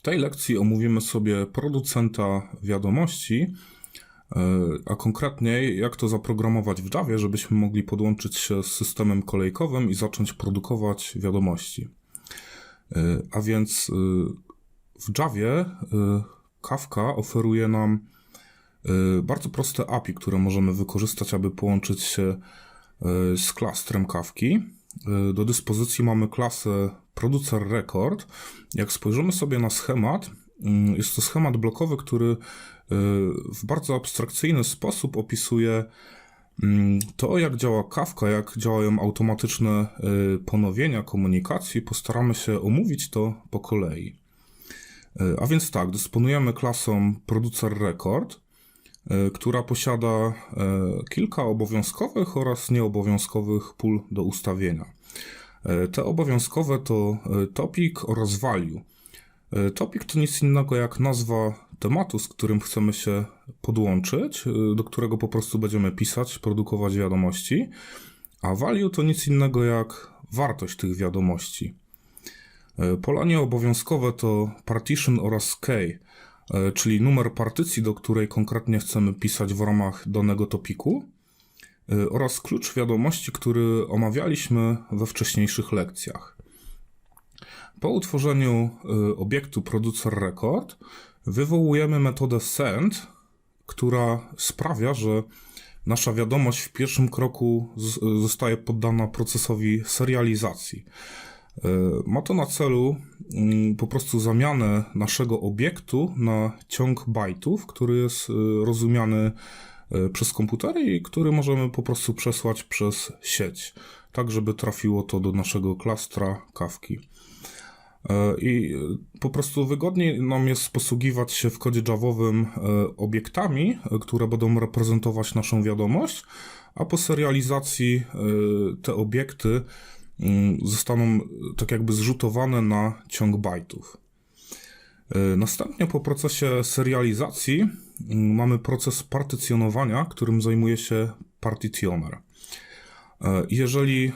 W tej lekcji omówimy sobie producenta wiadomości, e, a konkretniej jak to zaprogramować w Javie, żebyśmy mogli podłączyć się z systemem kolejkowym i zacząć produkować wiadomości. E, A więc e, w Javie Kafka oferuje nam bardzo proste API, które możemy wykorzystać, aby połączyć się z klastrem Kawki. Do dyspozycji mamy klasę producer record. Jak spojrzymy sobie na schemat, mm, jest to schemat blokowy, który e, w bardzo abstrakcyjny sposób opisuje mm, to, jak działa Kafka, jak działają automatyczne e, ponowienia komunikacji. Postaramy się omówić to po kolei. E, A więc tak, dysponujemy klasą producer record, e, która posiada kilka obowiązkowych oraz nieobowiązkowych pól do ustawienia. E, Te obowiązkowe to topic oraz value. Topic to nic innego jak nazwa tematu, z którym chcemy się podłączyć, e, do którego po prostu będziemy pisać, produkować wiadomości, a value to nic innego jak wartość tych wiadomości. E, Pola nieobowiązkowe to partition oraz key, czyli numer partycji, do której konkretnie chcemy pisać w ramach danego topiku oraz klucz wiadomości, który omawialiśmy we wcześniejszych lekcjach. Po utworzeniu e, obiektu producer record wywołujemy metodę send, która sprawia, że nasza wiadomość w pierwszym kroku zostaje poddana procesowi serializacji. E, Ma to na celu mm, po prostu zamianę naszego obiektu na ciąg bajtów, który jest rozumiany przez komputery i który możemy po prostu przesłać przez sieć, tak żeby trafiło to do naszego klastra kawki. E, I e, po prostu wygodniej nam jest posługiwać się w kodzie Javowym e, obiektami, e, które będą reprezentować naszą wiadomość, a po serializacji e, te obiekty mm, zostaną e, tak jakby zrzutowane na ciąg bajtów. E, Następnie po procesie serializacji mm, mamy proces partycjonowania, którym zajmuje się partitioner. E, Jeżeli e,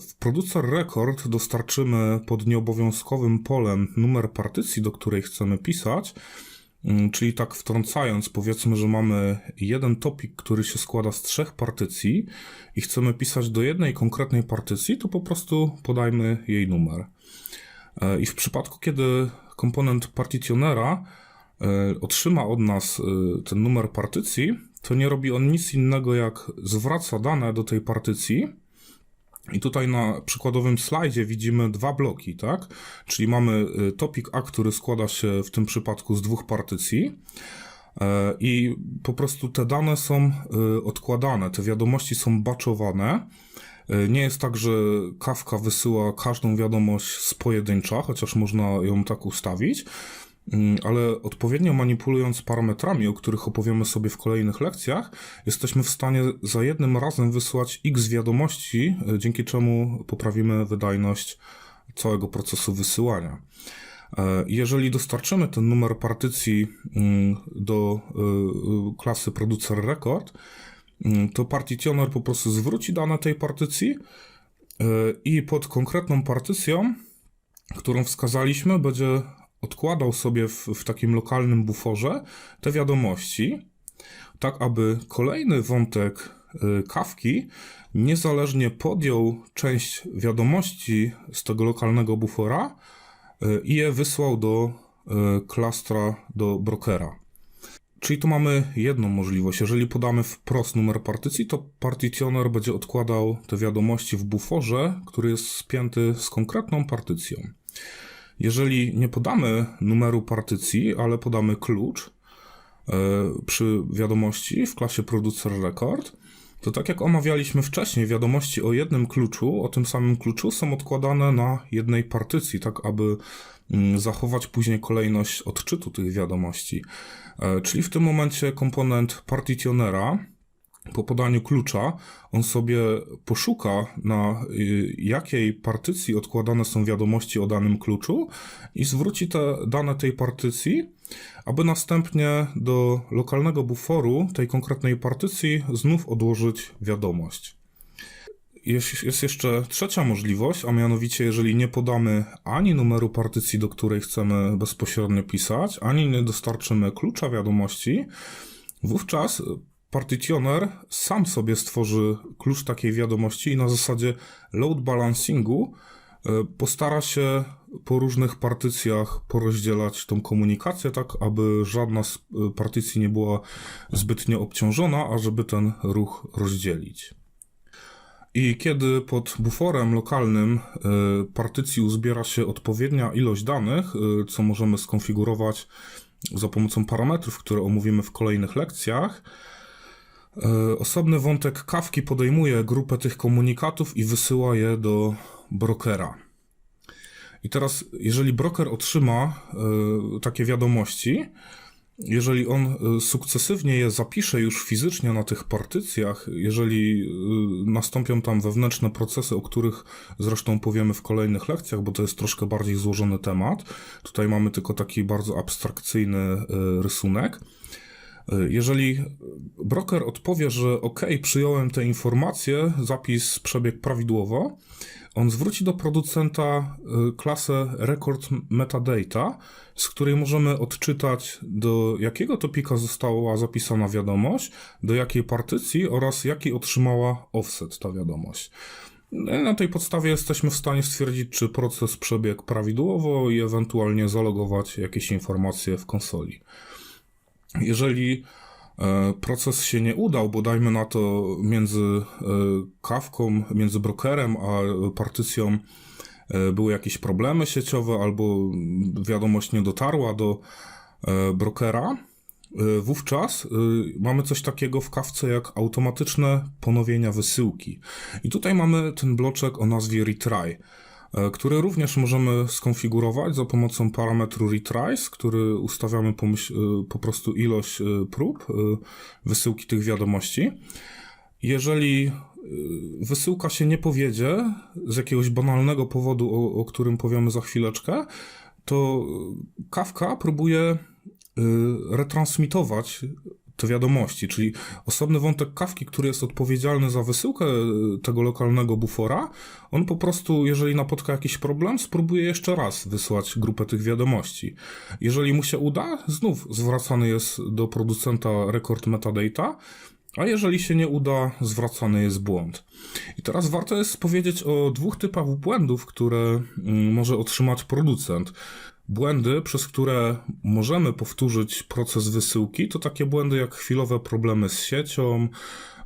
w producer record dostarczymy pod nieobowiązkowym polem numer partycji, do której chcemy pisać, mm, czyli tak wtrącając, powiedzmy, że mamy jeden topik, który się składa z trzech partycji i chcemy pisać do jednej konkretnej partycji, to po prostu podajmy jej numer. I w przypadku, kiedy komponent partitionera e, otrzyma od nas e, ten numer partycji, to nie robi on nic innego jak zwraca dane do tej partycji. I tutaj na przykładowym slajdzie widzimy dwa bloki, tak? Czyli mamy e, topic A, który składa się w tym przypadku z dwóch partycji. I po prostu te dane są odkładane, te wiadomości są baczowane. E, Nie jest tak, że Kafka wysyła każdą wiadomość z pojedyncza, chociaż można ją tak ustawić, Mm, ale odpowiednio manipulując parametrami, o których opowiemy sobie w kolejnych lekcjach, jesteśmy w stanie za jednym razem wysłać x wiadomości, e, dzięki czemu poprawimy wydajność całego procesu wysyłania. E, Jeżeli dostarczymy ten numer partycji mm, do klasy producer record, to partitioner po prostu zwróci dane tej partycji e, i pod konkretną partycją, którą wskazaliśmy, będzie odkładał sobie w, w takim lokalnym buforze te wiadomości, tak aby kolejny wątek y, kawki niezależnie podjął część wiadomości z tego lokalnego bufora y, i je wysłał do klastra, do brokera. Czyli tu mamy jedną możliwość. Jeżeli podamy wprost numer partycji, to partitioner będzie odkładał te wiadomości w buforze, który jest spięty z konkretną partycją. Jeżeli nie podamy numeru partycji, ale podamy klucz e, przy wiadomości w klasie producer record, to tak jak omawialiśmy wcześniej, wiadomości o jednym kluczu, o tym samym kluczu są odkładane na jednej partycji, tak aby mm, zachować później kolejność odczytu tych wiadomości. E, Czyli w tym momencie komponent partitionera po podaniu klucza on sobie poszuka na y, jakiej partycji odkładane są wiadomości o danym kluczu i zwróci te dane tej partycji, aby następnie do lokalnego buforu tej konkretnej partycji znów odłożyć wiadomość. jest, jest jeszcze trzecia możliwość, a mianowicie, jeżeli nie podamy ani numeru partycji, do której chcemy bezpośrednio pisać, ani nie dostarczymy klucza wiadomości, wówczas partytioner sam sobie stworzy klucz takiej wiadomości i na zasadzie load balancingu e, postara się po różnych partycjach porozdzielać tą komunikację, tak aby żadna z e, partycji nie była zbytnio obciążona, a żeby ten ruch rozdzielić. I kiedy pod buforem lokalnym e, partycji uzbiera się odpowiednia ilość danych, co możemy skonfigurować za pomocą parametrów, które omówimy w kolejnych lekcjach, osobny wątek kawki podejmuje grupę tych komunikatów i wysyła je do brokera. I teraz, jeżeli broker otrzyma y, takie wiadomości, jeżeli on e, sukcesywnie je zapisze już fizycznie na tych partycjach, jeżeli y, nastąpią tam wewnętrzne procesy, o których zresztą powiemy w kolejnych lekcjach, bo to jest troszkę bardziej złożony temat. Tutaj mamy tylko taki bardzo abstrakcyjny rysunek jeżeli broker odpowie, że OK, przyjąłem te informacje, zapis przebiegł prawidłowo, on zwróci do producenta y, klasę record metadata, z której możemy odczytać do jakiego topika została zapisana wiadomość, do jakiej partycji oraz jaki otrzymała offset ta wiadomość. No na tej podstawie jesteśmy w stanie stwierdzić, czy proces przebiegł prawidłowo i ewentualnie zalogować jakieś informacje w konsoli. Jeżeli e, proces się nie udał, bo dajmy na to między e, kawką, między brokerem a partycją e, były jakieś problemy sieciowe albo wiadomość nie dotarła do brokera, wówczas mamy coś takiego w kawce jak automatyczne ponowienia wysyłki. I tutaj mamy ten bloczek o nazwie retry. E, który również możemy skonfigurować za pomocą parametru retries, który ustawiamy po, e, prostu ilość e, prób wysyłki tych wiadomości. Jeżeli wysyłka się nie powiedzie z jakiegoś banalnego powodu, o, o którym powiemy za chwileczkę, to Kafka próbuje retransmitować te wiadomości, czyli osobny wątek kawki, który jest odpowiedzialny za wysyłkę e, tego lokalnego bufora, on po prostu, jeżeli napotka jakiś problem, spróbuje jeszcze raz wysłać grupę tych wiadomości. Jeżeli mu się uda, znów zwracany jest do producenta rekord metadata, a jeżeli się nie uda, zwracany jest błąd. I teraz warto jest powiedzieć o dwóch typach błędów, które mm, może otrzymać producent. Błędy, przez które możemy powtórzyć proces wysyłki, to takie błędy jak chwilowe problemy z siecią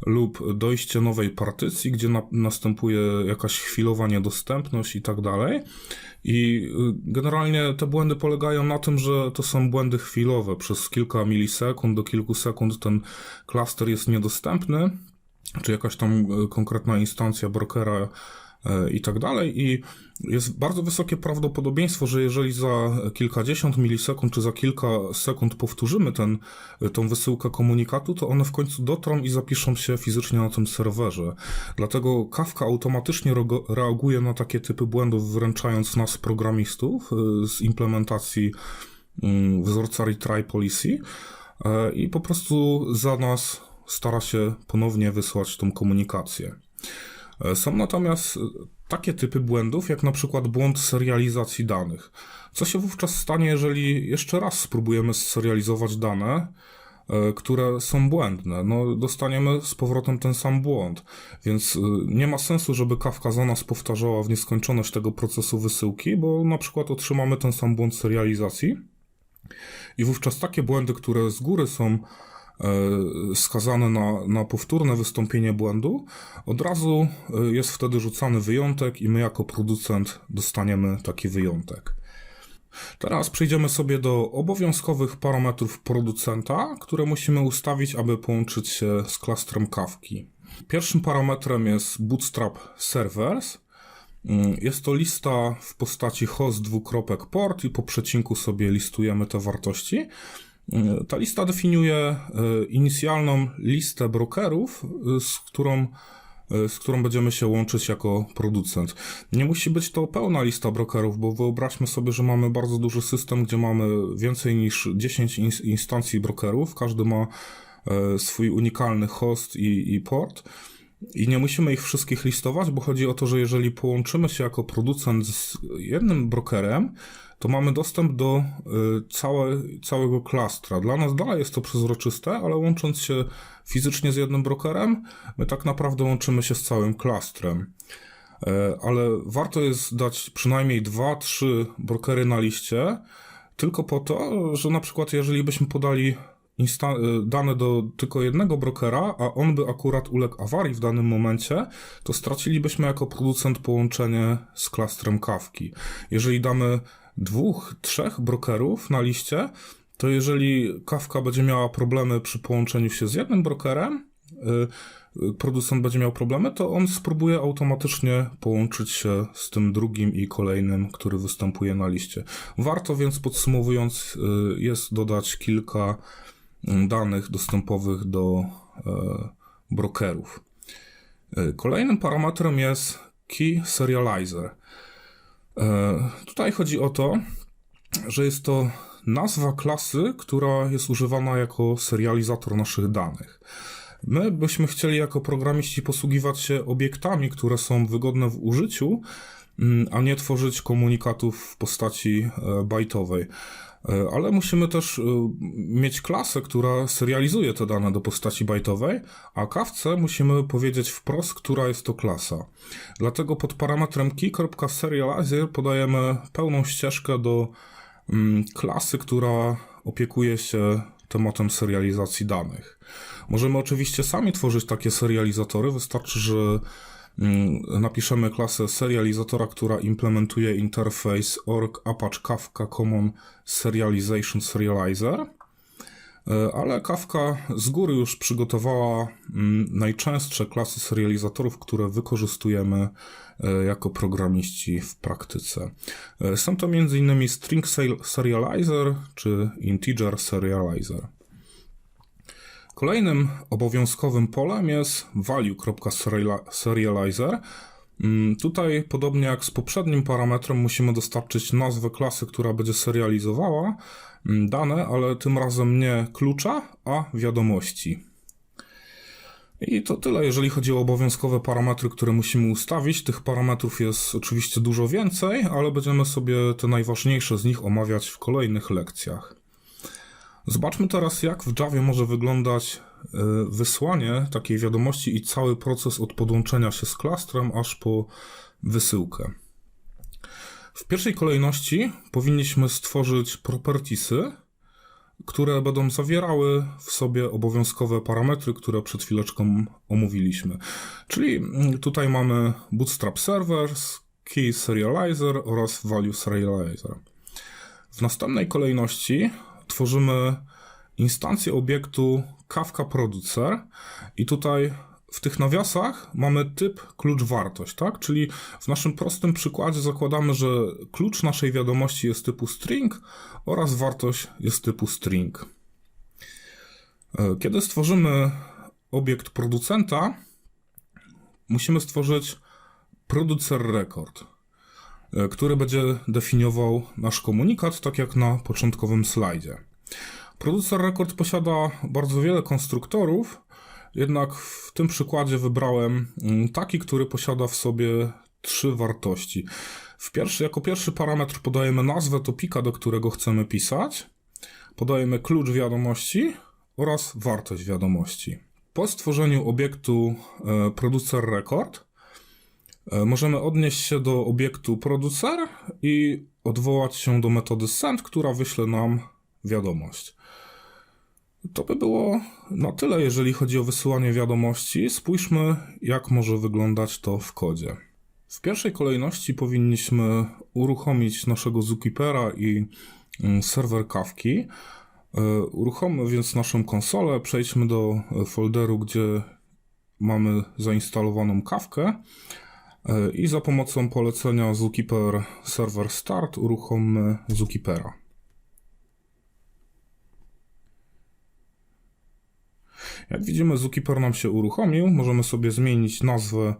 lub dojście nowej partycji, gdzie na, następuje jakaś chwilowa niedostępność i tak dalej. I y, generalnie te błędy polegają na tym, że to są błędy chwilowe. Przez kilka milisekund do kilku sekund ten klaster jest niedostępny, czy jakaś tam y, konkretna instancja brokera i tak dalej. I jest bardzo wysokie prawdopodobieństwo, że jeżeli za kilkadziesiąt milisekund czy za kilka sekund powtórzymy ten, tą wysyłkę komunikatu, to one w końcu dotrą i zapiszą się fizycznie na tym serwerze. Dlatego Kafka automatycznie reaguje na takie typy błędów, wręczając nas programistów e, z implementacji mm, wzorca retry policy e, i po prostu za nas stara się ponownie wysłać tą komunikację. E, są natomiast e, takie typy błędów, jak na przykład błąd serializacji danych. Co się wówczas stanie, jeżeli jeszcze raz spróbujemy serializować dane, e, które są błędne? No, dostaniemy z powrotem ten sam błąd, więc nie ma sensu, żeby Kafka za nas powtarzała w nieskończoność tego procesu wysyłki, bo na przykład otrzymamy ten sam błąd serializacji. I wówczas takie błędy, które z góry są E, skazane na, na powtórne wystąpienie błędu, od razu e, jest wtedy rzucany wyjątek i my jako producent dostaniemy taki wyjątek. Teraz przejdziemy sobie do obowiązkowych parametrów producenta, które musimy ustawić, aby połączyć się z klastrem kawki. Pierwszym parametrem jest Bootstrap Servers. Mm, jest to lista w postaci host dwukropek port i po przecinku sobie listujemy te wartości. Ta lista definiuje e, inicjalną listę brokerów, e, z którą, e, z którą będziemy się łączyć jako producent. Nie musi być to pełna lista brokerów, bo wyobraźmy sobie, że mamy bardzo duży system, gdzie mamy więcej niż 10 instancji brokerów, każdy ma swój unikalny host i, i port. I nie musimy ich wszystkich listować, bo chodzi o to, że jeżeli połączymy się jako producent z jednym brokerem, to mamy dostęp do y, całe, całego klastra. Dla nas dalej jest to przezroczyste, ale łącząc się fizycznie z jednym brokerem, my tak naprawdę łączymy się z całym klastrem. E, ale warto jest dać przynajmniej dwa, trzy brokery na liście, tylko po to, że na przykład jeżeli byśmy podali dane do tylko jednego brokera, a on by akurat uległ awarii w danym momencie, to stracilibyśmy jako producent połączenie z klastrem kawki. Jeżeli damy dwóch, trzech brokerów na liście, to jeżeli kawka będzie miała problemy przy połączeniu się z jednym brokerem, y, producent będzie miał problemy, to on spróbuje automatycznie połączyć się z tym drugim i kolejnym, który występuje na liście. Warto więc podsumowując, jest dodać kilka danych dostępowych do e, brokerów. E, Kolejnym parametrem jest Key Serializer. E, Tutaj chodzi o to, że jest to nazwa klasy, która jest używana jako serializator naszych danych. My byśmy chcieli jako programiści posługiwać się obiektami, które są wygodne w użyciu, mm, a nie tworzyć komunikatów w postaci bajtowej. E, Ale musimy też e, mieć klasę, która serializuje te dane do postaci bajtowej, a kawce musimy powiedzieć wprost, która jest to klasa. Dlatego pod parametrem key.serializer podajemy pełną ścieżkę do mm, klasy, która opiekuje się tematem serializacji danych. Możemy oczywiście sami tworzyć takie serializatory, wystarczy, że napiszemy klasę serializatora, która implementuje interfejs org apache kafka common serialization serializer. E, Ale Kafka z góry już przygotowała mm, najczęstsze klasy serializatorów, które wykorzystujemy e, jako programiści w praktyce. E, Są to m.in. string serializer czy integer serializer. Kolejnym obowiązkowym polem jest value.serializer. Mm, Tutaj, podobnie jak z poprzednim parametrem, musimy dostarczyć nazwę klasy, która będzie serializowała mm, dane, ale tym razem nie klucza, a wiadomości. I to tyle, jeżeli chodzi o obowiązkowe parametry, które musimy ustawić. Tych parametrów jest oczywiście dużo więcej, ale będziemy sobie te najważniejsze z nich omawiać w kolejnych lekcjach. Zobaczmy teraz, jak w Javie może wyglądać e, wysłanie takiej wiadomości i cały proces od podłączenia się z klastrem aż po wysyłkę. W pierwszej kolejności powinniśmy stworzyć propertiesy, które będą zawierały w sobie obowiązkowe parametry, które przed chwileczką omówiliśmy. Czyli mm, tutaj mamy Bootstrap Servers, Key Serializer oraz Value Serializer. W następnej kolejności tworzymy instancję obiektu Kafka Producer i tutaj w tych nawiasach mamy typ klucz wartość, tak? Czyli w naszym prostym przykładzie zakładamy, że klucz naszej wiadomości jest typu string oraz wartość jest typu string. E, Kiedy stworzymy obiekt producenta, musimy stworzyć producer record, który będzie definiował nasz komunikat, tak jak na początkowym slajdzie. Producer record posiada bardzo wiele konstruktorów, jednak w tym przykładzie wybrałem mm, taki, który posiada w sobie trzy wartości. Pierwszy, jako pierwszy parametr podajemy nazwę topika, do którego chcemy pisać, podajemy klucz wiadomości oraz wartość wiadomości. Po stworzeniu obiektu e, producer record e, możemy odnieść się do obiektu producer i odwołać się do metody send, która wyśle nam wiadomość. To by było na tyle, jeżeli chodzi o wysyłanie wiadomości. Spójrzmy, jak może wyglądać to w kodzie. W pierwszej kolejności powinniśmy uruchomić naszego Zookeepera i mm, serwer kawki. E, Uruchommy więc naszą konsolę, przejdźmy do e, folderu, gdzie mamy zainstalowaną kawkę e, i za pomocą polecenia Zookeeper Server Start uruchommy Zookeepera. Jak widzimy, Zookeeper nam się uruchomił. Możemy sobie zmienić nazwę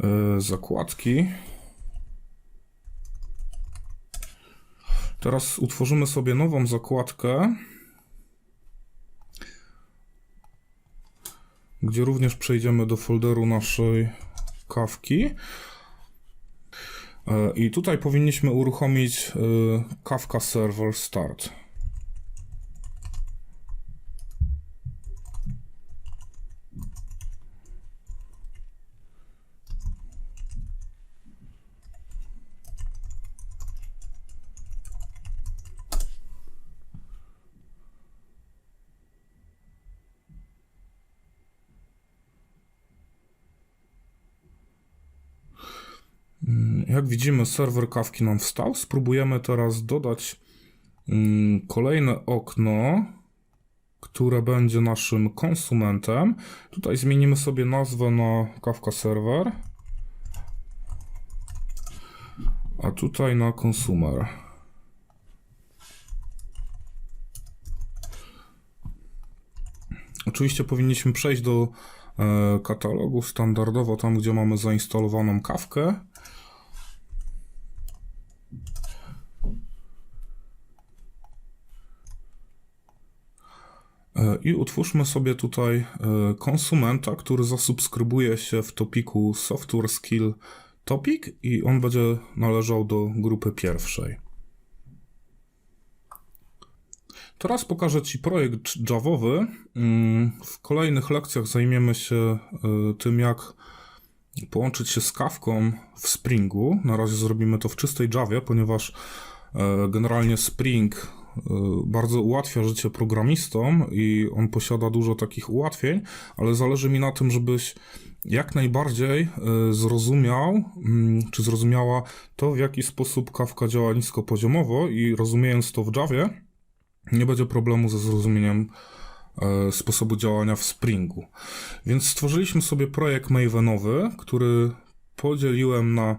e, zakładki. Teraz utworzymy sobie nową zakładkę. gdzie również przejdziemy do folderu naszej kawki. E, I tutaj powinniśmy uruchomić e, Kafka Server Start. Jak widzimy, serwer kawki nam wstał. Spróbujemy teraz dodać mm, kolejne okno, które będzie naszym konsumentem. Tutaj zmienimy sobie nazwę na kawka serwer, a tutaj na konsumer. Oczywiście powinniśmy przejść do e, katalogu standardowo, tam gdzie mamy zainstalowaną kawkę. I utwórzmy sobie tutaj e, konsumenta, który zasubskrybuje się w topiku Software Skill Topic i on będzie należał do grupy pierwszej. Teraz pokażę Ci projekt Javowy. Mm, W kolejnych lekcjach zajmiemy się e, tym, jak połączyć się z kawką w Springu. Na razie zrobimy to w czystej Javie, ponieważ generalnie Spring bardzo ułatwia życie programistom i on posiada dużo takich ułatwień, ale zależy mi na tym, żebyś jak najbardziej y, zrozumiał, mm, czy zrozumiała to, w jaki sposób Kafka działa niskopoziomowo i rozumiejąc to w Javie, nie będzie problemu ze zrozumieniem y, sposobu działania w Springu. Więc stworzyliśmy sobie projekt Mavenowy, który podzieliłem na y,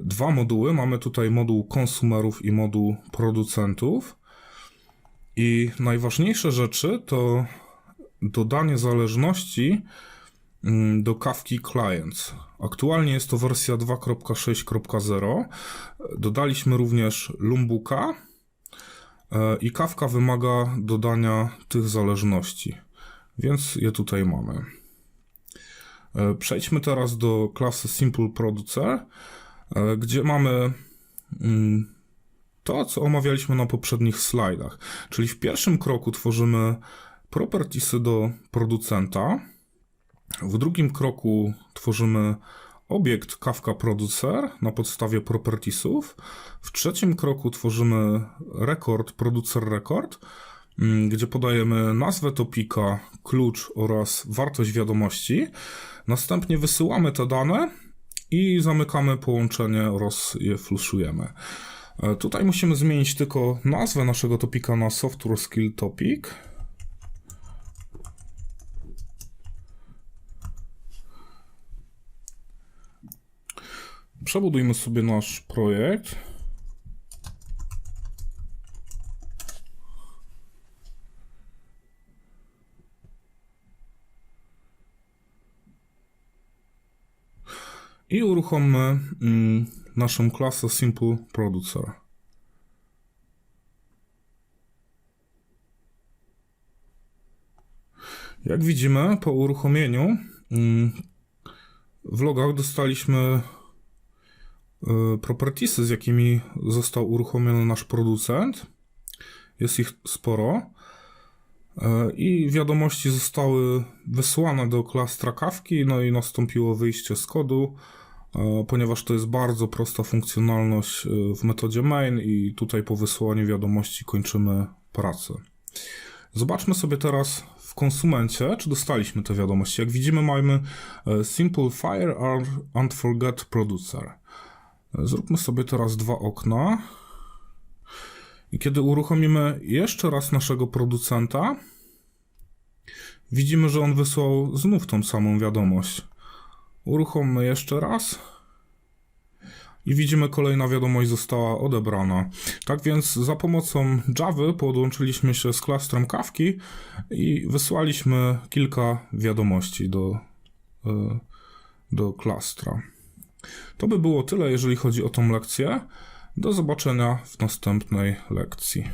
dwa moduły. Mamy tutaj moduł konsumerów i moduł producentów. I najważniejsze rzeczy to dodanie zależności mm, do kawki Clients. Aktualnie jest to wersja 2.6.0. Dodaliśmy również Lumbuka e, i kawka wymaga dodania tych zależności, więc je tutaj mamy. E, Przejdźmy teraz do klasy Simple Producer, gdzie mamy mm, to, co omawialiśmy na poprzednich slajdach. Czyli w pierwszym kroku tworzymy propertiesy do producenta. W drugim kroku tworzymy obiekt Kafka Producer na podstawie propertiesów. W trzecim kroku tworzymy rekord producer record, mm, gdzie podajemy nazwę topika, klucz oraz wartość wiadomości. Następnie wysyłamy te dane i zamykamy połączenie oraz je. E, Tutaj musimy zmienić tylko nazwę naszego topika na Software Skill Topic. Przebudujmy sobie nasz projekt. I uruchommy mm, naszą klasę Simple Producer. Jak widzimy, po uruchomieniu mm, w logach dostaliśmy y, propertiesy, z jakimi został uruchomiony nasz producent. Jest ich sporo. E, I wiadomości zostały wysłane do klastra kawki, no i nastąpiło wyjście z kodu, ponieważ to jest bardzo prosta funkcjonalność e, w metodzie main i tutaj po wysłaniu wiadomości kończymy pracę. Zobaczmy sobie teraz w konsumencie, czy dostaliśmy te wiadomości. Jak widzimy, mamy e, Simple Fire and Forget Producer. E, Zróbmy sobie teraz dwa okna. I kiedy uruchomimy jeszcze raz naszego producenta, widzimy, że on wysłał znów tą samą wiadomość. Uruchommy jeszcze raz. I widzimy, kolejna wiadomość została odebrana. Tak więc za pomocą Java podłączyliśmy się z klastrem kawki i wysłaliśmy kilka wiadomości do, e, do klastra. To by było tyle, jeżeli chodzi o tą lekcję. Do zobaczenia w następnej lekcji.